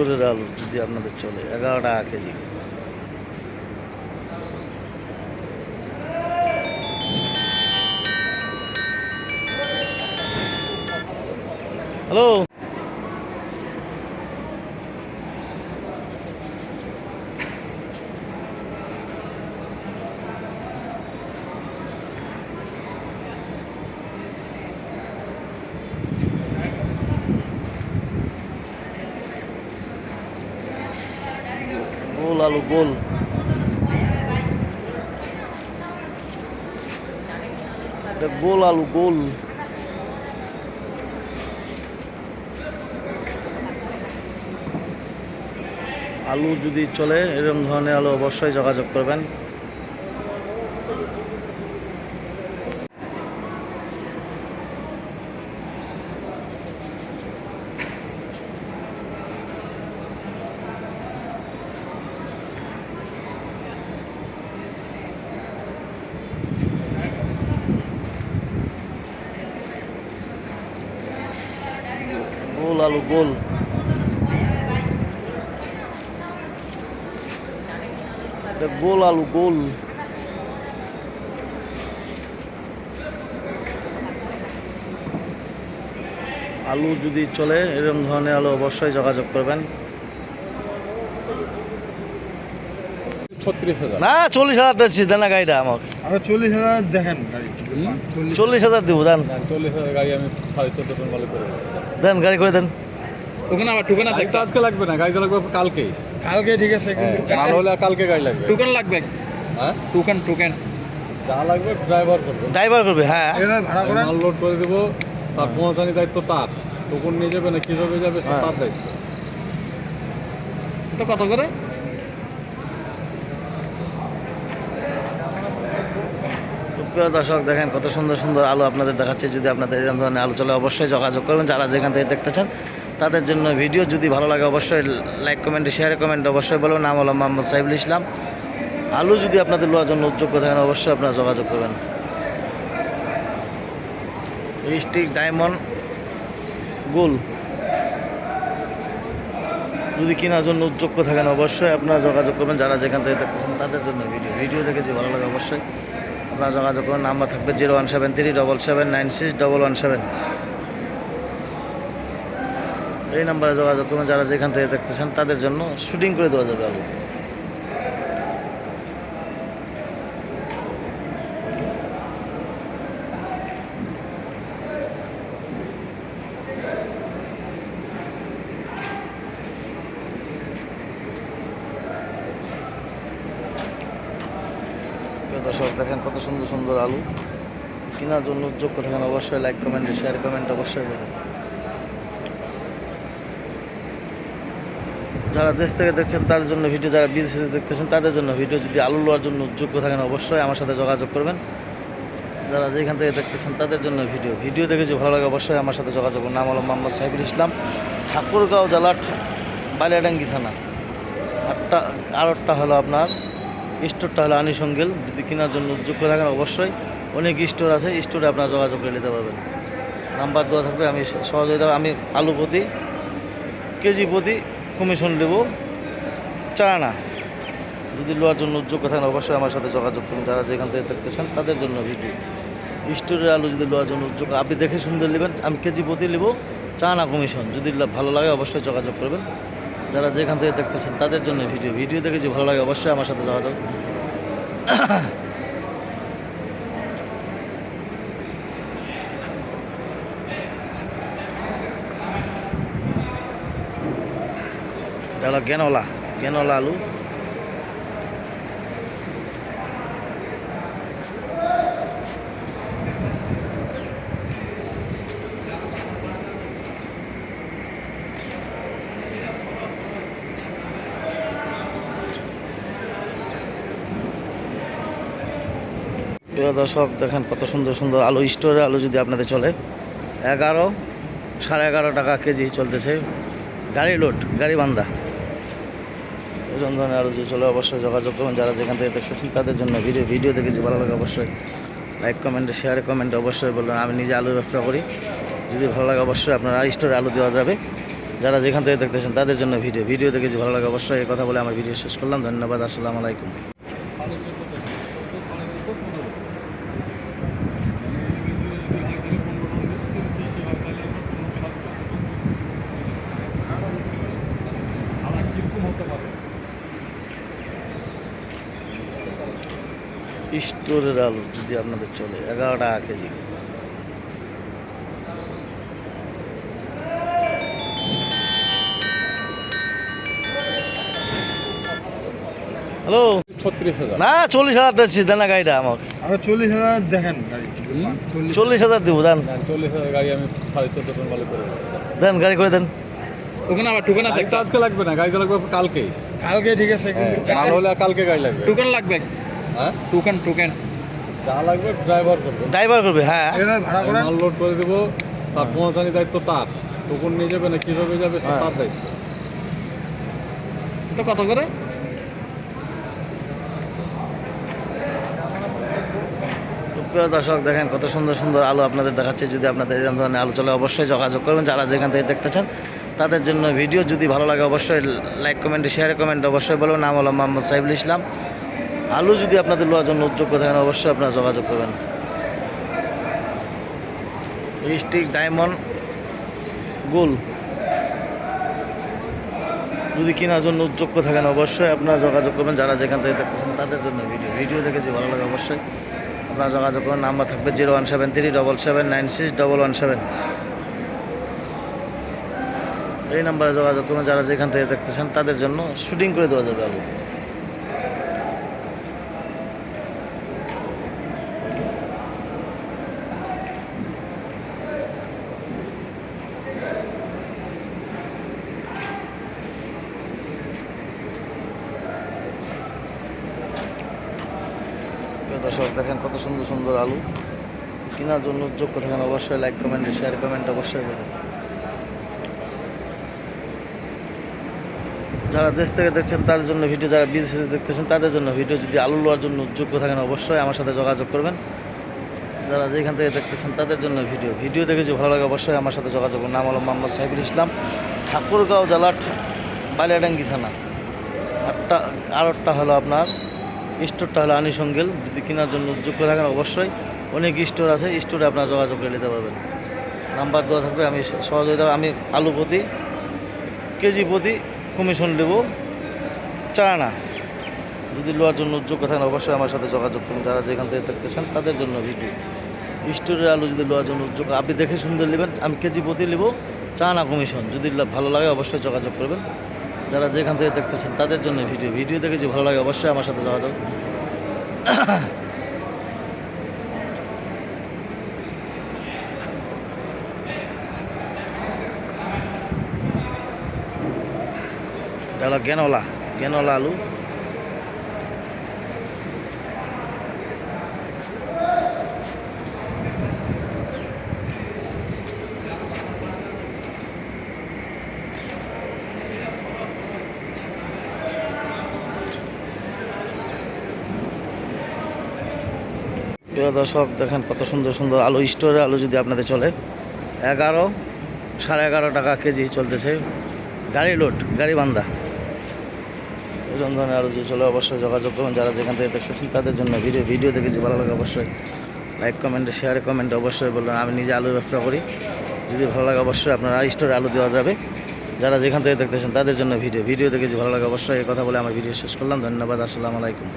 স্টোরের আলু যদি আপনাদের চলে এগারো টাকা কেজি। হ্যালো? আলু গোল। গোল আলু গোল। আলু যদি চলে এরকম ধরনের আলু অবশ্যই যোগাযোগ করবেন। গোল আলু গোল। গোল আলু গোল। আলু যদি চলে এরকম ধরনের আলু অবশ্যই যোগাযোগ করবেন। ছত্রিশ হাজার। না চল্লিশ হাজার দিচ্ছি দেন না গাড়িটা আমাকে। আচ্ছা চল্লিশ হাজার দেখেন চল্লিশ হাজার দিব দেন। চল্লিশ হাজার গাড়ি আমি সাড়ে চোদ্দ টন করে দেবো। দেন গাড়ি করে দেন। ওখানে আবার টোকেন আছে। একটা তো আজকে লাগবে না গাড়ি লাগবে কালকে। কালকে ঠিক আছে কিন্তু কাল হলে আর কালকে গাড়ি লাগবে। টোকেন লাগবে। হ্যাঁ? টোকেন টোকেন যা লাগবে ড্রাইভার করবে। ড্রাইভার করবে হ্যাঁ। এভাবে ভাড়া করে মাল লোড করে দেবো তার পৌঁছানি দায়িত্ব তার। টোকন নিয়ে যাবে না কীভাবে যাবে সব হ্যাঁ। তার দায়িত্ব। তো কত করে? প্রিয় দর্শক, দেখেন কত সুন্দর সুন্দর আলো আপনাদের দেখাচ্ছে। যদি আপনাদের এরকম ধরনের আলু চলে অবশ্যই যোগাযোগ করবেন, যারা যেখান থেকে দেখতে চান তাদের জন্য ভিডিও যদি ভালো লাগে অবশ্যই লাইক কমেন্টে শেয়ারে কমেন্ট অবশ্যই বলবেন। নাম হলো মোহাম্মদ সাইবুল ইসলাম। আলু যদি আপনাদের লোয়ার জন্য উদ্যোগ থাকেন, অবশ্যই আপনারা যোগাযোগ করবেন। স্টিক ডায়মন্ড, গোল যদি কেনার জন্য উদ্যোগ থাকেন, অবশ্যই আপনারা যোগাযোগ করবেন। যারা যেখান থেকে দেখতেছেন তাদের জন্য ভিডিও। ভিডিও দেখেছি ভালো লাগে অবশ্যই আপনারা যোগাযোগ করুন, নাম্বার থাকবে zero one seven three double seven nine six double one seven. এই নাম্বারে যোগাযোগ করুন, যারা যেখান থেকে দেখতেছেন তাদের জন্য শুটিং করে দেওয়া যাবে আলু দর্শক, দেখেন কত সুন্দর সুন্দর আলু। কেনার জন্য উদ্যোগ থাকেন অবশ্যই লাইক কমেন্ট শেয়ার কমেন্ট অবশ্যই করবেন। যারা দেশ থেকে দেখছেন, তাদের জন্য ভিডিও যারা বিদেশে দেখতেছেন, তাদের জন্য ভিডিও যদি আলু লওয়ার জন্য যোগ্য থাকেন, অবশ্যই আমার সাথে যোগাযোগ করবেন। যারা যেখান থেকে দেখতেছেন, তাদের জন্য ভিডিও ভিডিও দেখে যদি ভালো লাগে, অবশ্যই আমার সাথে যোগাযোগ করুন। নাম হলো মোহাম্মদ সাহিবুল ইসলাম, ঠাকুরগাঁও জেলার বালিয়াডাঙ্গি থানা। আটটা আরেকটা হলো আপনার স্টোরটা হলো আনিসঙ্গেল যদি কেনার জন্য যোগ্য থাকেন অবশ্যই। অনেক স্টোর আছে স্টোরে আপনারা যোগাযোগ করে নিতে পারবেন। নাম্বার দেওয়া থাকবে, আমি সহযোগিতা আমি আলু প্রতি, কেজি প্রতি কমিশন দেব চারা না, যদি লোয়ার জন্য যোগ্য থাকেন অবশ্যই আমার সাথে যোগাযোগ করুন। যারা যেখান থেকে দেখতেছেন, তাদের জন্য ভিডিও স্টোরের আলু যদি লোয়ার জন্য যোগ্য আপনি দেখে সুন্দর নেবেন, আমি কেজি প্রতি নেব, চা না কমিশন যদি ভালো লাগে অবশ্যই যোগাযোগ করবেন। যারা যেখান থেকে দেখতেছেন তাদের জন্য ভিডিও। ভিডিও দেখে যদি ভালো লাগে, অবশ্যই আমার সাথে যোগাযোগ। এটা হলো গেনলা গেনলা আলু। প্রিয় দর্শক দেখেন কত সুন্দর সুন্দর আলু, স্টোরের আলু যদি আপনাদের চলে। এগারো, সাড়ে এগারো টাকা কেজি চলতেছে। গাড়ি লোড, গাড়ি বান্ধা। ওজন ধরনের আলু যদি চলে, অবশ্যই যোগাযোগ করুন। যারা যেখান থেকে দেখতেছেন, তাদের জন্য ভিডিও ভিডিও দেখেছি ভালো লাগে, অবশ্যই লাইক কমেন্টে শেয়ারে কমেন্টে অবশ্যই বলবেন। আমি নিজে আলু ব্যবসা করি। যদি ভালো লাগে, অবশ্যই আপনারা স্টোরে আলু দেওয়া যাবে। যারা যেখান থেকে দেখতেছেন, তাদের জন্য ভিডিও ভিডিও দেখে যদি ভালো লাগে, অবশ্যই এই কথা বলে আমার ভিডিও শেষ করলাম। ধন্যবাদ, আসসালামু আলাইকুম। স্টোরের আলু যদি আপনাদের চলে এগারো টাকা কেজি। হ্যালো? ছত্রিশ হাজার। না চল্লিশ হাজার দিচ্ছি দেন না গাড়িটা আমাকে। আচ্ছা চল্লিশ হাজার দেখেন চল্লিশ হাজার দিব দেন। চল্লিশ হাজার গাড়ি আমি সাড়ে চোদ্দ টন মালে করে দেন গাড়ি করে দেন। ওখানে আবার টোকেন আছে আজকে লাগবে না গাড়ি লাগবে কালকে। কালকে ঠিক আছে কিন্তু মাল হলে আর কালকে গাড়ি লাগবে। টোকেন লাগবে। হ্যাঁ? টোকেন টোকেন যা লাগবে ড্রাইভার করবে। ড্রাইভার করবে হ্যাঁ। এভাবে ভাড়া করেন? মাল লোড করে দেবো তার পৌঁছানি দায়িত্ব তার। টোকন নিয়ে যাবে না কীভাবে যাবে হ্যাঁ। তার দায়িত্ব। তো কত করে? প্রিয় দর্শক দেখেন কত সুন্দর সুন্দর আলু আপনাদের দেখাচ্ছে। যদি আপনাদের এরকম ধরনের আলু চলে অবশ্যই যোগাযোগ করবেন যারা যেখান থেকে দেখতেছেন তাদের জন্য ভিডিও যদি ভালো লাগে অবশ্যই লাইক কমেন্টে শেয়ার কমেন্ট অবশ্যই বলবেন। নাম হলো মোহাম্মদ সাইফুল ইসলাম। আলু যদি আপনাদের লোয়ার জন্য উদ্যোগ থাকেন, অবশ্যই আপনারা যোগাযোগ করবেন। Stick diamond, goal. যদি কেনার জন্য উদ্যোগ থাকেন, অবশ্যই আপনারা যোগাযোগ করবেন। যারা যেখান থেকে দেখতেছেন তাদের জন্য ভিডিও। ভিডিও দেখেছি, ভালো লাগে অবশ্যই। আপনারা যোগাযোগ করবেন। নাম্বার থাকবে zero one seven three double seven nine six double one seven. এই নাম্বারে যোগাযোগ করবেন। যারা যেখান থেকে দেখতেছেন তাদের জন্য শুটিং করে দেওয়া যাবে আলু। প্রিয় দর্শক, দেখেন কত সুন্দর সুন্দর আলু। কেনার জন্য যোগ্য থাকেন, অবশ্যই লাইক কমেন্ট শেয়ার কমেন্ট অবশ্যই করবেন। যারা দেশ থেকে দেখছেন, তাদের জন্য ভিডিও যারা বিদেশে দেখতেছেন, তাদের জন্য ভিডিও যদি আলু নেওয়ার জন্য যোগ্য থাকেন, অবশ্যই আমার সাথে যোগাযোগ করবেন। যারা যেখান থেকে দেখতেছেন, তাদের জন্য ভিডিও ভিডিও দেখে যদি ভালো লাগে, অবশ্যই আমার সাথে যোগাযোগ নাম হলো মোহাম্মদ সাহিবুল ইসলাম, ঠাকুরগাঁও জেলার বালিয়াডাঙ্গি থানা। আটটা আরেকটা হলো আপনার স্টোরটা হলো আনিসঙ্গেল যদি কেনার জন্য যোগ্য থাকেন অবশ্যই। অনেক স্টোর আছে স্টোরে আপনারা যোগাযোগ করে নিতে পারবেন। নাম্বার দেওয়া থাকবে আমি সহযোগিতা আমি আলু প্রতি, কেজি প্রতি কমিশন দেবো চায় না যদি লোয়ার জন্য যোগ্য থাকেন অবশ্যই আমার সাথে যোগাযোগ করুন। যারা যেখান থেকে দেখতেছেন, তাদের জন্য ভিডিও স্টোরের আলু যদি লোয়ার জন্য যোগ্য আপনি দেখে সুন্দর নেবেন, আমি কেজি প্রতি নেব চা না কমিশন যদি ভালো লাগে অবশ্যই যোগাযোগ করবেন। যারা যেখান থেকে দেখতেছেন তাদের জন্য ভিডিও। ভিডিও দেখে যদি ভালো লাগে অবশ্যই আমার সাথে যোগাযোগ। এটা হলো গেনওয়ালা গেনওয়ালা আলু। প্রিয় দর্শক দেখেন কত সুন্দর সুন্দর আলু স্টোরে আলু যদি আপনাদের চলে। এগারো, সাড়ে এগারো টাকা কেজি চলতেছে। গাড়ি লোড, গাড়ি বান্ধা এরকম ধরনের আলু যদি চলে, অবশ্যই যোগাযোগ করুন। যারা যেখান থেকে দেখতেছেন তাদের জন্য ভিডিও ভিডিও দেখে যে ভালো লাগে, অবশ্যই লাইক কমেন্টে শেয়ারে কমেন্টে অবশ্যই বলবেন। আমি নিজে আলু ব্যবসা করি। যদি ভালো লাগে, অবশ্যই আপনারা স্টোরে আলু দেওয়া যাবে। যারা যেখান থেকে দেখতেছেন তাদের জন্য ভিডিও ভিডিও দেখে যে ভালো লাগে, অবশ্যই এই কথা বলে আমার ভিডিও শেষ করলাম। ধন্যবাদ, আসসালামু আলাইকুম।